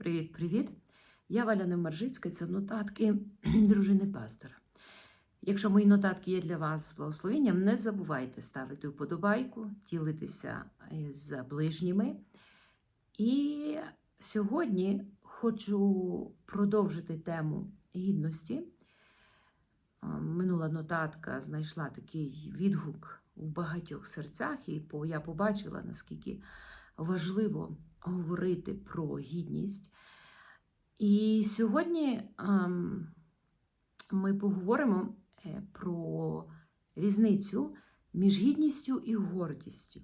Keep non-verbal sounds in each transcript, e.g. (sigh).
Привіт-привіт! Я Валя Невмержицька, це нотатки (clears throat) дружини пастора. Якщо мої нотатки є для вас благословенням, не забувайте ставити вподобайку, ділитися з ближніми. І сьогодні хочу продовжити тему гідності. Минула нотатка знайшла такий відгук в багатьох серцях, і я побачила, наскільки важливо говорити про гідність. І сьогодні ем, ми поговоримо е, про різницю між гідністю і гордістю.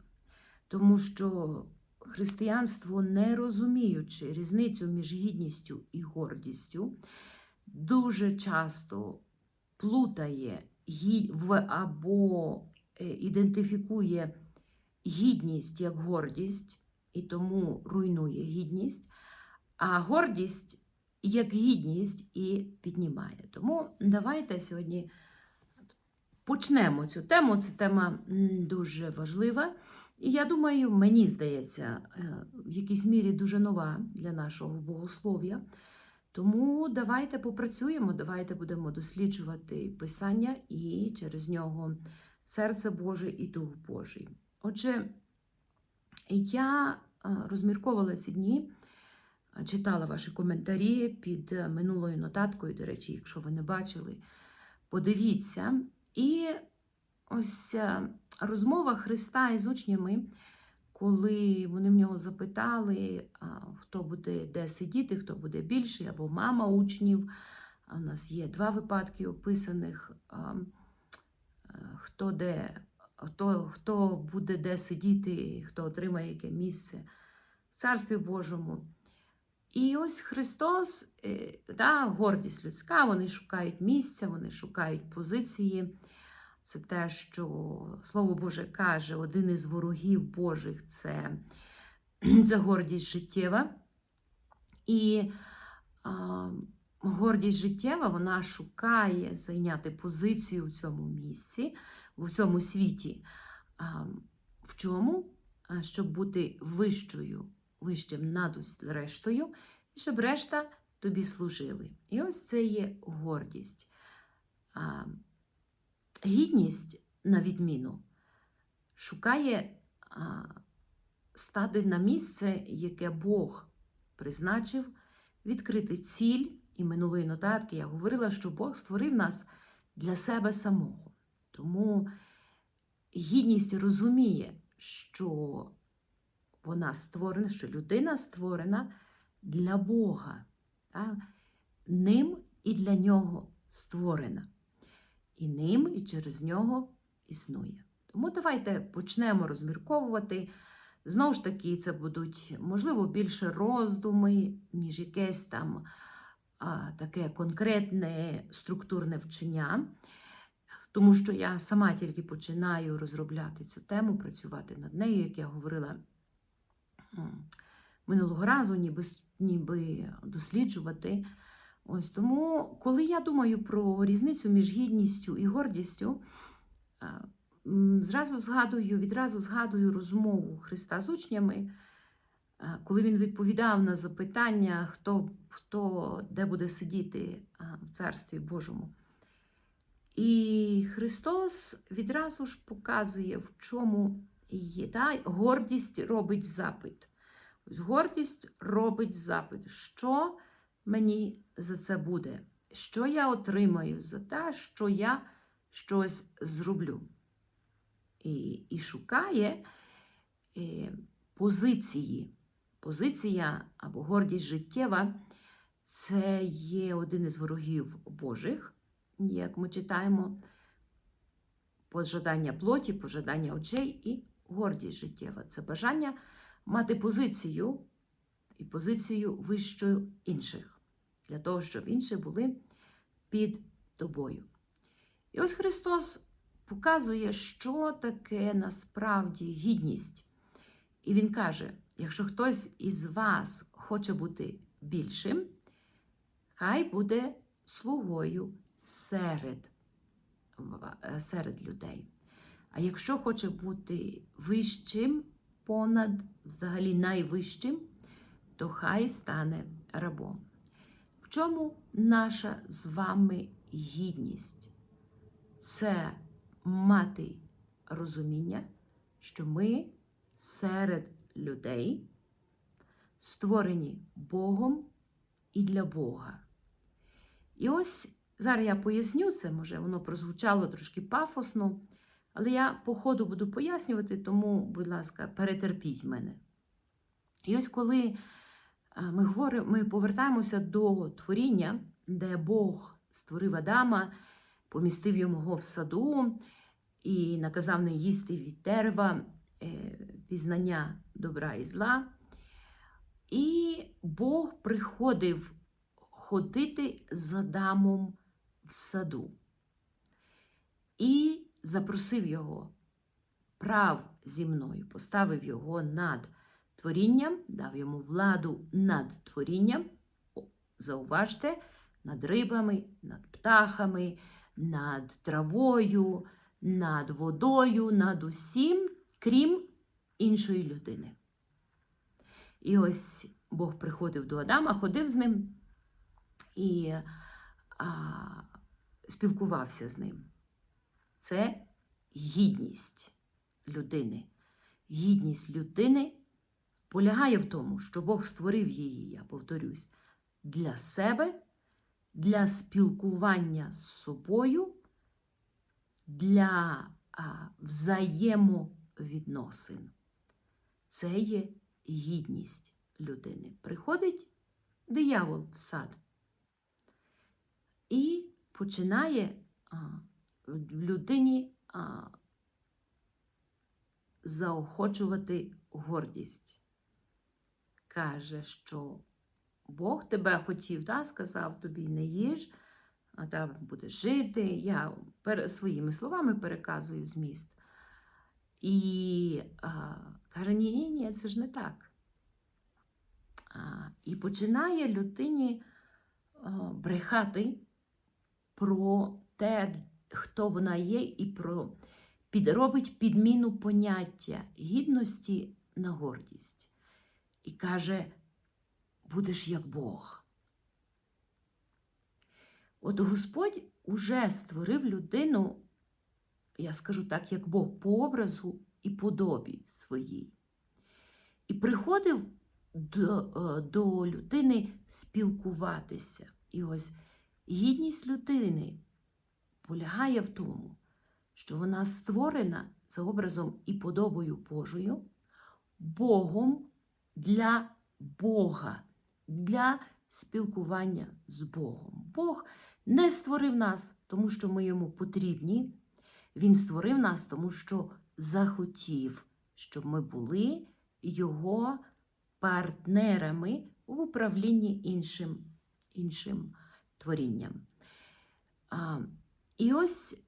Тому що християнство, не розуміючи різницю між гідністю і гордістю, дуже часто плутає або е, ідентифікує гідність як гордість і тому руйнує гідність, а гордість як гідність і піднімає. Тому давайте сьогодні почнемо цю тему. Ця тема дуже важлива. І я думаю, мені здається, е, в якійсь мірі дуже нова для нашого богослов'я. Тому давайте попрацюємо, давайте будемо досліджувати Писання і через нього серце Боже і Дух Божий. Отже, я е, розмірковувала ці дні, е, читала ваші коментарі під е, минулою нотаткою. До речі, якщо ви не бачили, подивіться. І ось розмова Христа із учнями, коли вони в нього запитали, хто буде де сидіти, хто буде більший, або мама учнів. У нас є два випадки описаних, хто де хто, хто буде де сидіти, хто отримає яке місце в Царстві Божому. І ось Христос, е, да, гордість людська, вони шукають місця, вони шукають позиції. Це те, що Слово Боже каже, один із ворогів Божих це, (clears throat) це гордість життєва. І а, гордість життєва вона шукає зайняти позицію в цьому місці, в цьому світі. В чому? Щоб бути вищою, вищим над рештою, і щоб решта тобі служили. І ось це є гордість. Гідність, на відміну, шукає стати на місце, яке Бог призначив, відкрити ціль. І минулої нотатки я говорила, що Бог створив нас для себе самого. Тому гідність розуміє, що вона створена, що людина створена для Бога. Так? Ним і для нього створена. І ним, і через нього існує. Тому давайте почнемо розмірковувати. Знову ж таки, це будуть, можливо, більше роздуми, ніж якесь там а, таке конкретне структурне вчення. Тому що я сама тільки починаю розробляти цю тему, працювати над нею, як я говорила минулого разу, ніби, ніби досліджувати. Ось тому, коли я думаю про різницю між гідністю і гордістю, е, зразу згадую, відразу згадую розмову Христа з учнями, е, коли він відповідав на запитання, хто, хто де буде сидіти е, в Царстві Божому. І Христос відразу ж показує, в чому є. Та? Гордість робить запит. Ось гордість робить запит. Що мені за це буде? Що я отримаю за те, що я щось зроблю? І, і шукає е, позиції. Позиція або гордість життєва це є один із ворогів Божих, як ми читаємо, пожадання плоті, пожадання очей і гордість життєва. Це бажання мати позицію і позицію вищою інших, для того, щоб інші були під тобою. І ось Христос показує, що таке насправді гідність. І Він каже: якщо хтось із вас хоче бути більшим, хай буде слугою серед, е, серед людей. А якщо хоче бути вищим, понад взагалі найвищим, то хай стане рабом. В чому наша з вами гідність? Це мати розуміння, що ми серед людей створені Богом і для Бога. І ось зараз я поясню це, може, воно прозвучало трошки пафосно, але я по ходу буду пояснювати, тому, будь ласка, перетерпіть мене. І ось коли е, ми говоримо, ми повертаємося до творіння, де Бог створив Адама, помістив його в саду і наказав не їсти від дерева е, пізнання добра і зла. І Бог приходив ходити з Адамом в саду і запросив його прав зі мною, поставив його над творінням, дав йому владу над творінням. О, Зауважте, над рибами, над птахами, над травою, над водою, над усім, крім іншої людини. І ось Бог приходив до Адама, ходив з ним і а, спілкувався з ним. Це гідність людини. Гідність людини полягає в тому, що Бог створив її, я повторюсь, для себе, для спілкування з собою, для взаємовідносин. Це є гідність людини. Приходить диявол в сад і починає в людині заохочувати гордість. Каже, що Бог тебе хотів, да, сказав тобі не їж, а там будеш жити. Я пер, своїми словами переказую зміст. І а, каже: ні, ні, ні, це ж не так. А, і починає людині а, брехати про те, хто вона є, і про під, робить підміну поняття гідності на гордість. І каже: будеш як Бог. От Господь уже створив людину, я скажу так, як Бог, по образу і подобі своїй. І приходив до, е, до людини спілкуватися. І ось гідність людини полягає в тому, що вона створена за образом і подобою Божою, Богом для Бога, для спілкування з Богом. Бог не створив нас, тому що ми йому потрібні. Він створив нас, тому що захотів, щоб ми були його партнерами в управлінні іншим, іншим творінням. А, І ось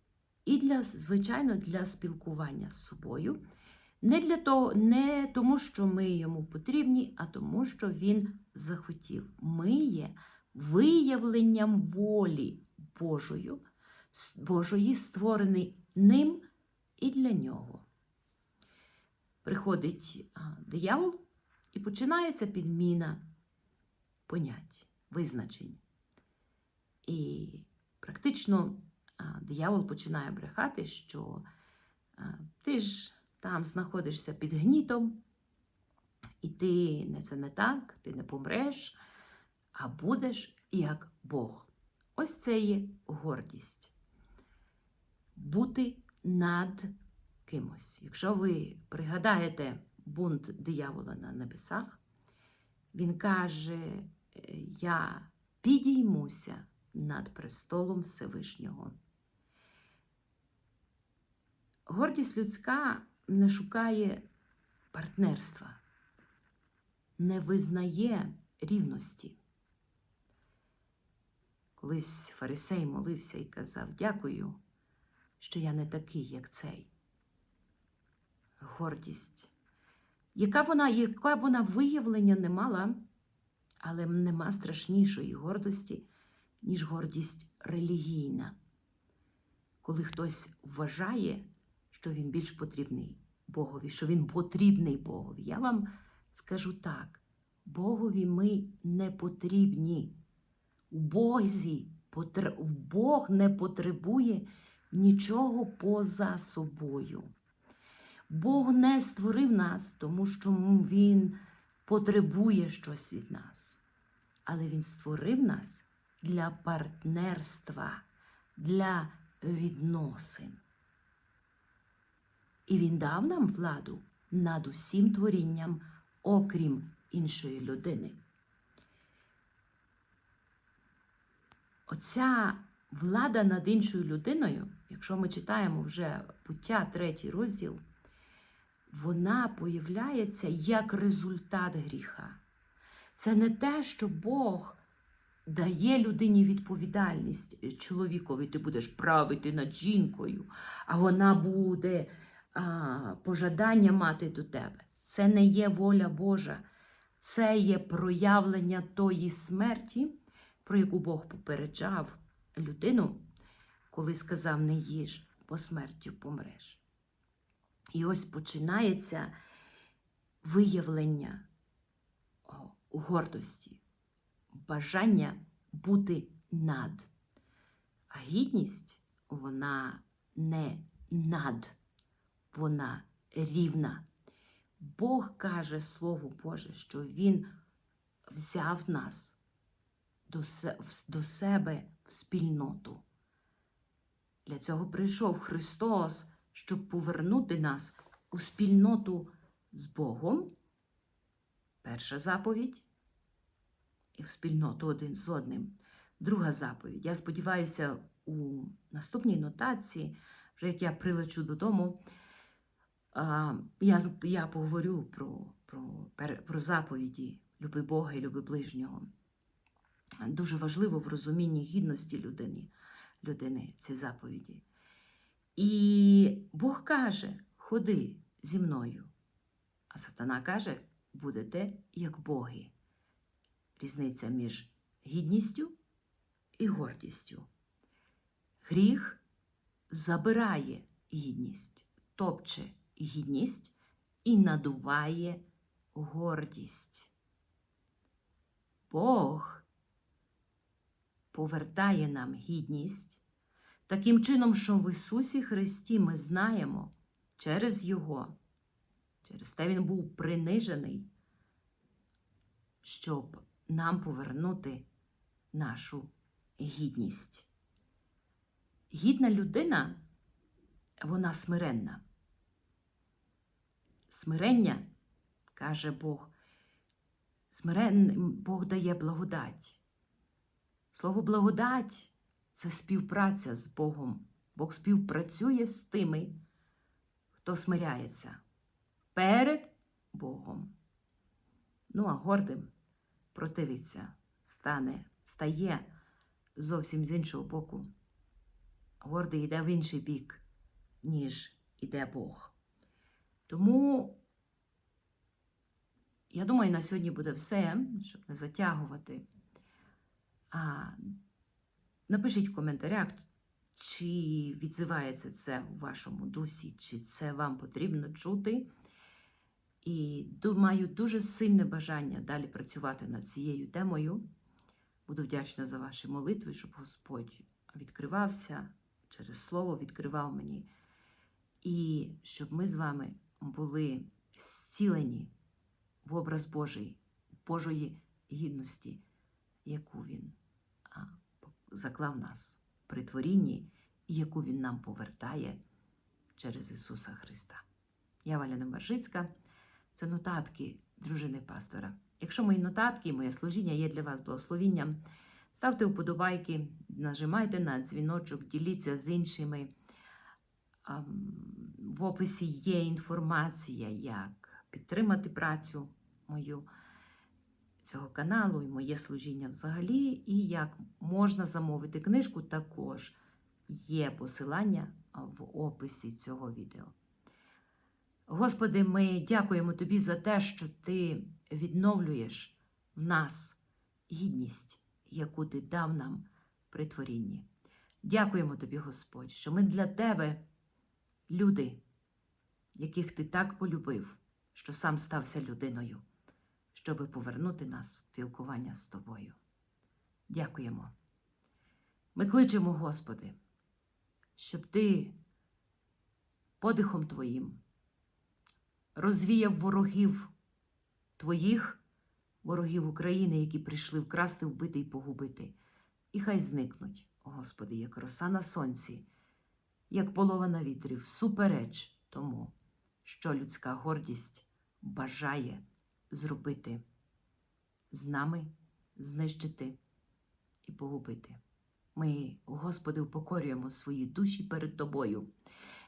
і для, звичайно, для спілкування з собою. Не для того, не тому, що ми йому потрібні, а тому, що він захотів. Ми є виявленням волі Божою, Божої, створений ним і для нього. Приходить диявол і починається підміна понять, визначень. І практично диявол починає брехати, що ти ж там знаходишся під гнітом, і ти не це не так, ти не помреш, а будеш як Бог. Ось це є гордість. Бути над кимось. Якщо ви пригадаєте бунт диявола на небесах, він каже: Я підіймуся над престолом Всевишнього. Гордість людська не шукає партнерства, не визнає рівності. Колись Фарисей молився і казав: Дякую, що я не такий, як цей. Гордість. Яка вона, яка вона виявлення не мала, але нема страшнішої гордості, ніж гордість релігійна. Коли хтось вважає, що він більш потрібний Богові, що він потрібний Богові. Я вам скажу так: Богові ми не потрібні. У Бозі Бог не потребує нічого поза собою. Бог не створив нас, тому що Він потребує щось від нас. Але Він створив нас для партнерства, для відносин. І Він дав нам владу над усім творінням, окрім іншої людини. Оця влада над іншою людиною, якщо ми читаємо вже пуття, третій розділ, вона появляється як результат гріха. Це не те, що Бог дає людині відповідальність чоловікові, ти будеш правити над жінкою, а вона буде а, пожадання мати до тебе. Це не є воля Божа, це є проявлення тої смерті, про яку Бог попереджав людину, коли сказав: не їж, бо смертю помреш. І ось починається виявлення гордості, бажання бути над. А гідність вона не над, вона рівна. Бог каже Слово Боже, що Він взяв нас до, до себе в спільноту. Для цього прийшов Христос, щоб повернути нас у спільноту з Богом. Перша заповідь в спільноту один з одним. Друга заповідь. Я сподіваюся, у наступній нотації, вже як я прилечу додому, я, я поговорю про, про, про заповіді люби Бога і люби ближнього. Дуже важливо в розумінні гідності людини, людини ці заповіді. І Бог каже: ходи зі мною. А сатана каже, будете як боги. Різниця між гідністю і гордістю. Гріх забирає гідність, топче гідність і надуває гордість. Бог повертає нам гідність таким чином, що в Ісусі Христі ми знаємо через Його, через те Він був принижений, щоб нам повернути нашу гідність. Гідна людина, вона смиренна. Смирення, каже Бог, смирен... Бог дає благодать. Слово благодать це співпраця з Богом. Бог співпрацює з тими, хто смиряється перед Богом. Ну, а гордим противиться, стане, стає зовсім з іншого боку. Гордий йде в інший бік, ніж іде Бог. Тому я думаю, на сьогодні буде все, щоб не затягувати. А, напишіть в коментарях, чи відзивається це у вашому дусі, чи це вам потрібно чути. І маю дуже сильне бажання далі працювати над цією темою. Буду вдячна за ваші молитви, щоб Господь відкривався через Слово, відкривав мені. І щоб ми з вами були зцілені в образ Божий, Божої гідності, яку Він заклав нас при творінні і яку Він нам повертає через Ісуса Христа. Я Валя Немаржицька. Це нотатки дружини пастора. Якщо мої нотатки, моє служіння є для вас благословінням, ставте вподобайки, нажимайте на дзвіночок, діліться з іншими. В описі є інформація, як підтримати працю мою цього каналу і моє служіння взагалі, і як можна замовити книжку, також є посилання в описі цього відео. Господи, ми дякуємо Тобі за те, що Ти відновлюєш в нас гідність, яку Ти дав нам при творінні. Дякуємо Тобі, Господь, що ми для Тебе люди, яких Ти так полюбив, що сам стався людиною, щоби повернути нас в спілкування з тобою. Дякуємо. Ми кличемо, Господи, щоб Ти подихом Твоїм розвіяв ворогів Твоїх, ворогів України, які прийшли вкрасти, вбити і погубити. І хай зникнуть, Господи, як роса на сонці, як полова на вітрі, всупереч тому, що людська гордість бажає зробити з нами, знищити і погубити. Ми, Господи, упокорюємо свої душі перед Тобою.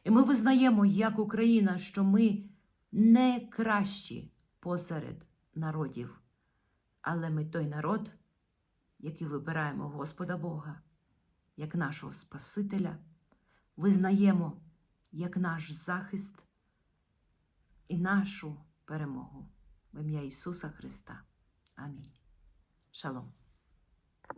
І ми визнаємо, як Україна, що ми не кращі посеред народів, але ми той народ, який вибираємо Господа Бога, як нашого Спасителя, визнаємо як наш захист і нашу перемогу в ім'я Ісуса Христа. Амінь. Шалом.